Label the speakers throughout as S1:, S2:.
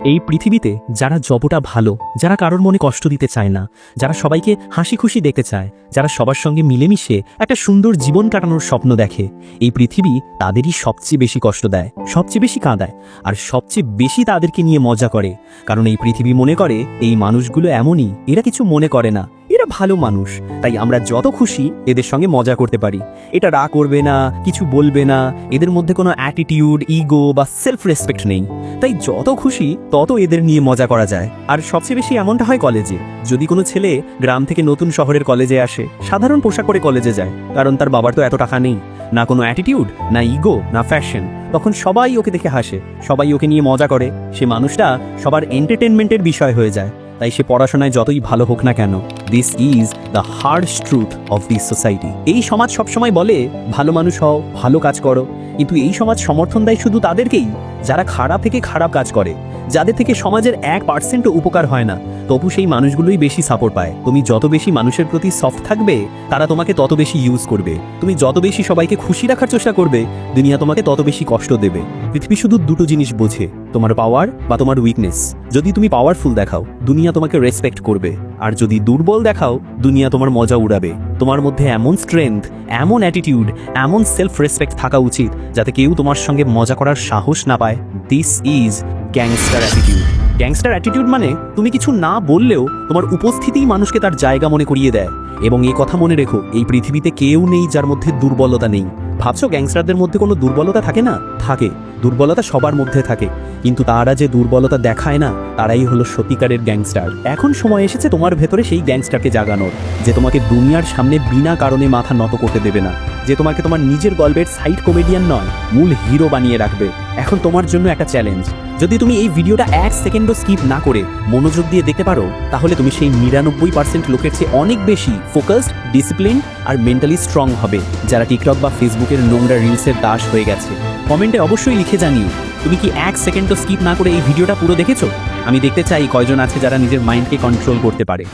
S1: এই পৃথিবীতে যারা যতটা ভালো, যারা কারোর মনে কষ্ট দিতে চায় না, যারা সবাইকে হাসি খুশি দেখতে চায়, যারা সবার সঙ্গে মিলেমিশে একটা সুন্দর জীবন কাটানোর স্বপ্ন দেখে, এই পৃথিবী তাদেরই সবচেয়ে বেশি কষ্ট দেয়, সবচেয়ে বেশি কাঁদায়, আর সবচেয়ে বেশি তাদেরকে নিয়ে মজা করে। কারণ এই পৃথিবী মনে করে, এই মানুষগুলো এমনই, এরা কিছু মনে করে না। এরা ভালো মানুষ, তাই আমরা যত খুশি এদের সঙ্গে মজা করতে পারি। এটা রাগ করবে না, কিছু বলবে না, এদের মধ্যে কোনো অ্যাটিটিউড ইগো বা সেলফ রেসপেক্ট নেই। তাই যত খুশি তত এদের নিয়ে মজা করা যায়। আর সবচেয়ে বেশি এমনটা হয় কলেজে, যদি কোনো ছেলে গ্রাম থেকে নতুন শহরের কলেজে আসে, সাধারণ পোশাক পরে কলেজে যায়, কারণ তার বাবার তো এত টাকা নেই, না কোনো অ্যাটিটিউড না ইগো না ফ্যাশন তখন সবাই ওকে দেখে হাসে, সবাই ওকে নিয়ে মজা করে। সে মানুষটা সবার এন্টারটেনমেন্টের বিষয় হয়ে যায়। তাই সে পড়াশোনায় যতই ভালো হোক না কেন this is the hard truth of this society এই সমাজ সবসময় বলে, ভালো মানুষ হও, ভালো কাজ করো। কিন্তু এই সমাজ সমর্থন দেয় শুধু তাদেরকেই, যারা খারাপ থেকে খারাপ কাজ করে। যাদের থেকে সমাজের এক পার্সেন্টও উপকার হয় না, তবু সেই মানুষগুলোই বেশি সাপোর্ট পায়। তুমি যত বেশি মানুষের প্রতি সফট থাকবে, তারা তোমাকে তত বেশি ইউজ করবে। তুমি যত বেশি সবাইকে খুশি রাখার চেষ্টা করবে, দুনিয়া তোমাকে তত বেশি কষ্ট দেবে। পৃথিবী শুধু দুটো জিনিস বোঝে, তোমার পাওয়ার বা তোমার উইকনেস যদি তুমি পাওয়ারফুল দেখাও, দুনিয়া তোমাকে রেসপেক্ট করবে। আর যদি দুর্বল দেখাও, দুনিয়া তোমার মজা উড়াবে। তোমার মধ্যে এমন স্ট্রেংথ এমন অ্যাটিটিউড এমন সেলফ রেসপেক্ট থাকা উচিত, যাতে কেউ তোমার সঙ্গে মজা করার সাহস না পায়। This is gangster attitude gangster attitude মানে তুমি কিছু না বললেও তোমার উপস্থিতিই মানুষকে তার জায়গা মনে করিয়ে দেয়। এবং এই কথা মনে রেখো, এই পৃথিবীতে কেউ নেই যার মধ্যে দুর্বলতা নেই। ভাবছ গ্যাংস্টারদের মধ্যে কোনো দুর্বলতা থাকে না? থাকে। দুর্বলতা সবার মধ্যে থাকে। কিন্তু তারা যে দুর্বলতা দেখায় না, তারাই হলো সত্যিকারের গ্যাংস্টার এখন সময় এসেছে তোমার ভেতরে সেই গ্যাংস্টারকে জাগানোর, যে তোমাকে দুনিয়ার সামনে বিনা কারণে মাথা নত করতে দেবে না। যে তোমাকে তোমার নিজের গল্পের সাইড কমেডিয়ান নয়, মূল হিরো বানিয়ে রাখবে। এখন তোমার জন্য একটা চ্যালেঞ্জ যদি তুমি এই ভিডিওটা এক সেকেন্ডও স্কিপ না করে মনোযোগ দিয়ে দেখতে পারো, তাহলে তুমি সেই নিরানব্বই পার্সেন্ট লোকের চেয়ে অনেক বেশি ফোকাসড ডিসিপ্লিন আর মেন্টালি স্ট্রং হবে, যারা টিকটক বা ফেসবুকের নোংরা রিলসের দাস হয়ে গেছে। কমেন্টে অবশ্যই লিখে জানিও, তুমি কি এক সেকেন্ডও স্কিপ না করে এই ভিডিওটা পুরো দেখেছ? আমি দেখতে চাই কয়জন আছে যারা নিজের মাইন্ডকে কন্ট্রোল করতে পারে।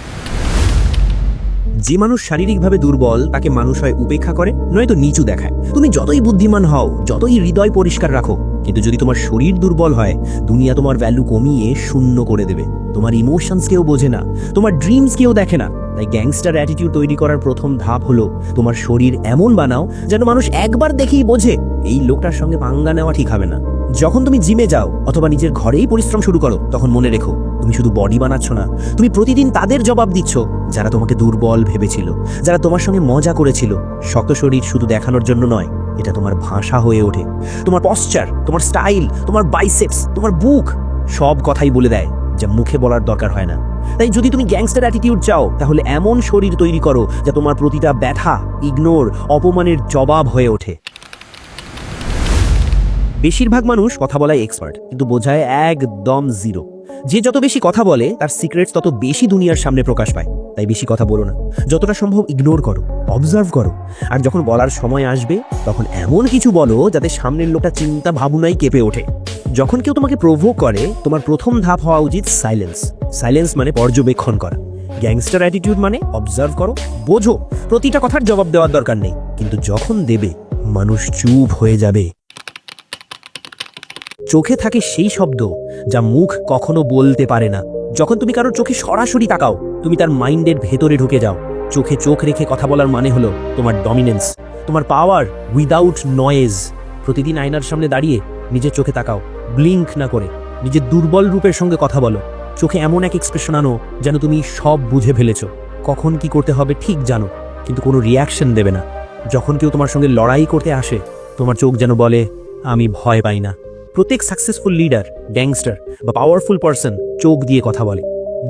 S2: যে মানুষ শারীরিকভাবে দুর্বল, তাকে মানুষ হয় উপেক্ষা করে, নয়তো নিচু দেখায়। তুমি যতই বুদ্ধিমান হও, যতই হৃদয় পরিষ্কার রাখো কিন্তু যদি তোমার শরীর দুর্বল হয়, দুনিয়া তোমার ভ্যালু কমিয়ে শূন্য করে দেবে। তোমার ইমোশনস কেউ বোঝে না, তোমার ড্রিমস কেউ দেখে না। তাই গ্যাংস্টার অ্যাটিটিউড তৈরি করার প্রথম ধাপ হলো, তোমার শরীর এমন বানাও যেন মানুষ একবার দেখেই বোঝে, এই লোকটার সঙ্গে পাঙ্গা নেওয়া ঠিক হবে না। যখন তুমি জিমে যাও, অথবা নিজের ঘরেই পরিশ্রম শুরু করো, তখন মনে রেখো, তুমি শুধু বডি বানাচ্ছ না, তুমি প্রতিদিন তাদের জবাব দিচ্ছ, যারা তোমাকে দুর্বল ভেবেছিল, যারা তোমার সঙ্গে মজা করেছিল। শক্ত শরীর শুধু দেখানোর জন্য নয় এটা তোমার ভাষা হয়ে ওঠে। তোমার পশ্চার তোমার স্টাইল তোমার বাইসেপস তোমার বুক সব কথাই বলে দেয়, যা মুখে বলার দরকার হয় না। তাই যদি তুমি গ্যাংস্টার অ্যাটিটিউড চাও, তাহলে এমন শরীর তৈরি করো, যা তোমার প্রতিটা ব্যথা ইগনোর অপমানের জবাব হয়ে ওঠে। বেশিরভাগ মানুষ কথা বলায় এক্সপার্ট কিন্তু বোঝায় একদম জিরো যে যত বেশি কথা বলে, তার সিক্রেটস তত বেশি দুনিয়ার সামনে প্রকাশ পায়। তাই বেশি কথা বলো না। যতটা সম্ভব ইগনোর করো অবজার্ভ করো। আর যখন বলার সময় আসবে, তখন এমন কিছু বলো যাতে সামনের লোকটা চিন্তা ভাবনাই কেঁপে ওঠে। যখন কেউ তোমাকে প্রভোগ করে, তোমার প্রথম ধাপ হওয়া উচিত সাইলেন্স সাইলেন্স মানে পর্যবেক্ষণ করা। গ্যাংস্টার অ্যাটিটিউড মানে অবজার্ভ করো, বোঝো, প্রতিটা কথার জবাব দেওয়ার দরকার নেই। কিন্তু যখন দেবে, মানুষ চুপ হয়ে যাবে। চোখে থাকে সেই শব্দ যা মুখ কখনো বলতে পারে না। যখন তুমি কারোর চোখে সরাসরি তাকাও, তুমি তার মাইন্ডের ভেতরে ঢুকে যাও। চোখে চোখ রেখে কথা বলার মানে হলো তোমার ডমিনেন্স তোমার পাওয়ার উইদাউট নয়েজ প্রতিদিন আয়নার সামনে দাঁড়িয়ে নিজের চোখে তাকাও ব্লিঙ্ক না করে, নিজের দুর্বল রূপের সঙ্গে কথা বলো। চোখে এমন এক এক্সপ্রেশন আনো যেন তুমি সব বুঝে ফেলেছো। কখন কি করতে হবে ঠিক জানো, কিন্তু কোনো রিয়াকশন দেবে না। যখন কেউ তোমার সঙ্গে লড়াই করতে আসে, তোমার চোখ যেন বলে, আমি ভয় পাই না। প্রত্যেক সাকসেসফুল লিডার গ্যাংস্টার বা পাওয়ারফুল পার্সন চোখ দিয়ে কথা বলে।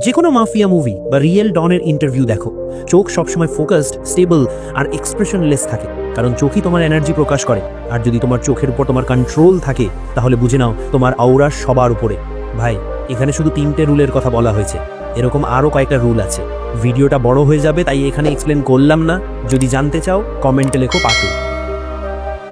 S2: যে কোনো মাফিয়া মুভি বা রিয়েল ডনের ইন্টারভিউ দেখো, চোখ সবসময় ফোকাসড স্টেবল আর এক্সপ্রেশনলেস থাকে। কারণ চোখই তোমার এনার্জি প্রকাশ করে। আর যদি তোমার চোখের উপর তোমার কন্ট্রোল থাকে, তাহলে বুঝে নাও তোমার আউরা সবার উপরে। ভাই, এখানে শুধু তিনটে রুলের কথা বলা হয়েছে। এরকম আরও কয়েকটা রুল আছে। ভিডিওটা বড় হয়ে যাবে, তাই এখানে এক্সপ্লেন করলাম না। যদি জানতে চাও কমেন্টে লেখো পাটু